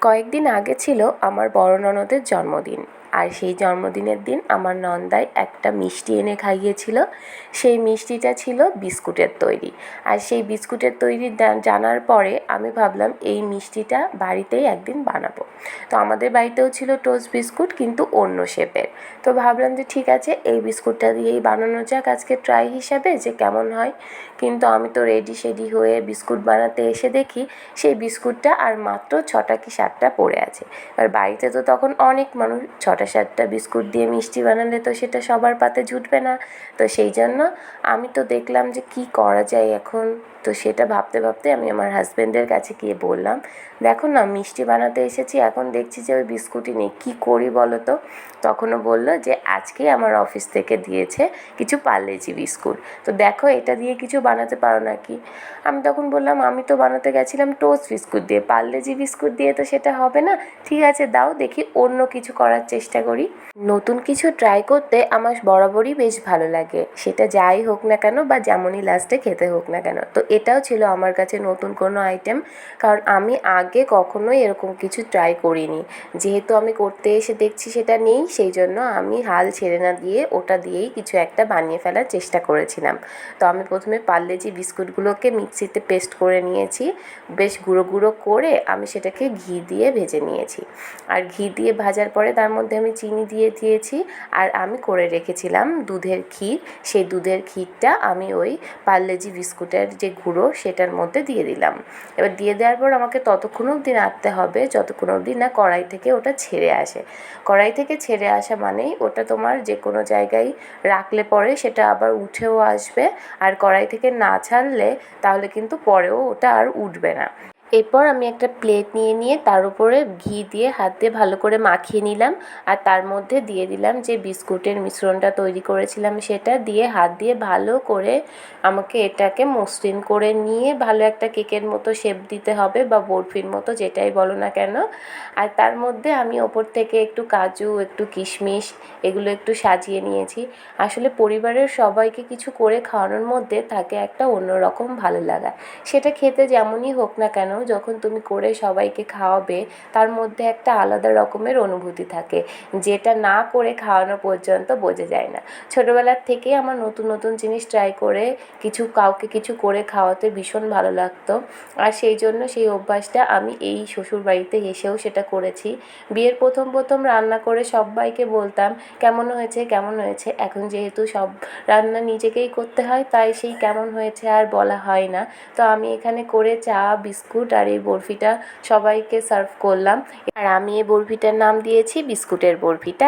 কয়েকদিন আগে ছিল আমার বড় ননদের জন্মদিন। আর সেই জন্মদিনের দিন আমার নন্দাই একটা মিষ্টি এনে খাইয়েছিল। সেই মিষ্টিটা ছিল বিস্কুটের তৈরি। আর সেই বিস্কুটের তৈরি জানার পরে আমি ভাবলাম এই মিষ্টিটা বাড়িতেই একদিন বানাবো। তো আমাদের বাড়িতেও ছিল টোস্ট বিস্কুট, কিন্তু অন্য শেপের। তো ভাবলাম যে ঠিক আছে, এই বিস্কুটটা দিয়েই বানানো যাক আজকে ট্রাই হিসাবে যে কেমন হয়। কিন্তু আমি তো রেডি সেডি হয়ে বিস্কুট বানাতে এসে দেখি সেই বিস্কুটটা আর মাত্র ছটা কি সাতটা পড়ে আছে। এবার বাড়িতে তো তখন অনেক মানুষ ছটা সাতটা বিস্কুট দিয়ে মিষ্টি বানালে তো সেটা সবার পাতে জুটবে না। তো সেই জন্য আমি তো দেখলাম যে কী করা যায় এখন। তো সেটা ভাবতে ভাবতে আমি আমার হাজব্যান্ডের কাছে গিয়ে বললাম, দেখো না, মিষ্টি বানাতে এসেছি, এখন দেখছি যে ওই বিস্কুটই নেই। কী করি বলো তো? তখনও বলল যে আজকেই আমার অফিস থেকে দিয়েছে কিছু পার্লেজি বিস্কুট। তো দেখো, এটা দিয়ে কিছু বানাতে পারো নাকি? আমি তখন বললাম, আমি তো বানাতে গেছিলাম টোস্ট বিস্কুট দিয়ে। পার্লেজি বিস্কুট দিয়ে তো সেটা হবে না। ঠিক আছে, দাও, দেখি অন্য কিছু করার চেষ্টা করি। নতুন কিছু ট্রাই করতে আমার বরাবরই বেশ ভালো লাগে। সেটা যাই হোক না কেন বা যেমনই লাস্টে খেতে হোক না কেন। তো এটাও ছিল আমার কাছে নতুন কোনো আইটেম কারণ আমি আগে কখনোই এরকম কিছু ট্রাই করিনি। যেহেতু আমি করতে এসে দেখছি সেটা নেই, সেই জন্য আমি হাল ছেড়ে না দিয়ে ওটা দিয়েই কিছু একটা বানিয়ে ফেলার চেষ্টা করেছিলাম। তো আমি প্রথমে পার্লেজি বিস্কুটগুলোকে মিক্সিতে পেস্ট করে নিয়েছি। বেশ গুঁড়ো গুঁড়ো করে আমি সেটাকে ঘি দিয়ে ভেজে নিয়েছি। আর ঘি দিয়ে ভাজার পরে তার মধ্যে আমি চিনি দিয়ে দিয়েছি আর আমি করে রেখেছিলাম দুধের ক্ষীর। সেই দুধের ক্ষীরটা আমি ওই পার্লেজি বিস্কুটের যে গুঁড়ো সেটার মধ্যে দিয়ে দিলাম। এবার দিয়ে দেওয়ার পর আমাকে ততক্ষণ অবধি নাড়তে হবে, যতক্ষণ অবধি না কড়াই থেকে ওটা ছেড়ে আসে। কড়াই থেকে ছেড়ে আসা মানেই ওটা তোমার যে কোনো জায়গায় রাখলে পরে সেটা আবার উঠেও আসবে। আর কড়াই থেকে না ছাড়লে তাহলে কিন্তু পরেও ওটা আর উঠবে না। এরপর আমি একটা প্লেট নিয়ে নিয়ে তার উপরে ঘি দিয়ে হাত দিয়ে ভালো করে মাখিয়ে নিলাম। আর তার মধ্যে দিয়ে দিলাম যে বিস্কুটের মিশ্রণটা তৈরি করেছিলাম সেটা দিয়ে হাত দিয়ে ভালো করে আমাকে এটাকে মসৃণ করে নিয়ে ভালো একটা কেকের মতো শেপ দিতে হবে বা বরফির মতো যেটাই বলো না কেন। আর তার মধ্যে আমি ওপর থেকে একটু কাজু, একটু কিশমিশ এগুলো একটু সাজিয়ে নিয়েছি। আসলে পরিবারের সবাইকে কিছু করে খাওয়ানোর মধ্যে থাকে একটা অন্যরকম ভালো লাগা। সেটা খেতে যেমনই হোক না কেন যখন তুমি করে সবাইকে খাওয়াবে, তার মধ্যে একটা আলাদা রকমের অনুভূতি থাকে। যেটা না করে খাওয়ানো পর্যন্ত বোঝা যায় না। ছোটোবেলার থেকেই আমার নতুন নতুন জিনিস ট্রাই করে কিছু কাউকে কিছু করে খাওয়াতে ভীষণ ভালো লাগতো। আর সেই জন্য সেই অভ্যাসটা আমি এই শ্বশুর বাড়িতে এসেও সেটা করেছি। বিয়ের প্রথম প্রথম রান্না করে সবাইকে বলতাম, কেমন হয়েছে? কেমন হয়েছে? এখন যেহেতু সব রান্না নিজেকেই করতে হয়, তাই সেই কেমন হয়েছে আর বলা হয় না। তো আমি এখানে করে চা বিস্কুট আর এই বরফিটা সবাইকে সার্ভ করলাম। আর আমি এই বরফিটার নাম দিয়েছি বিস্কুটের বরফিটা।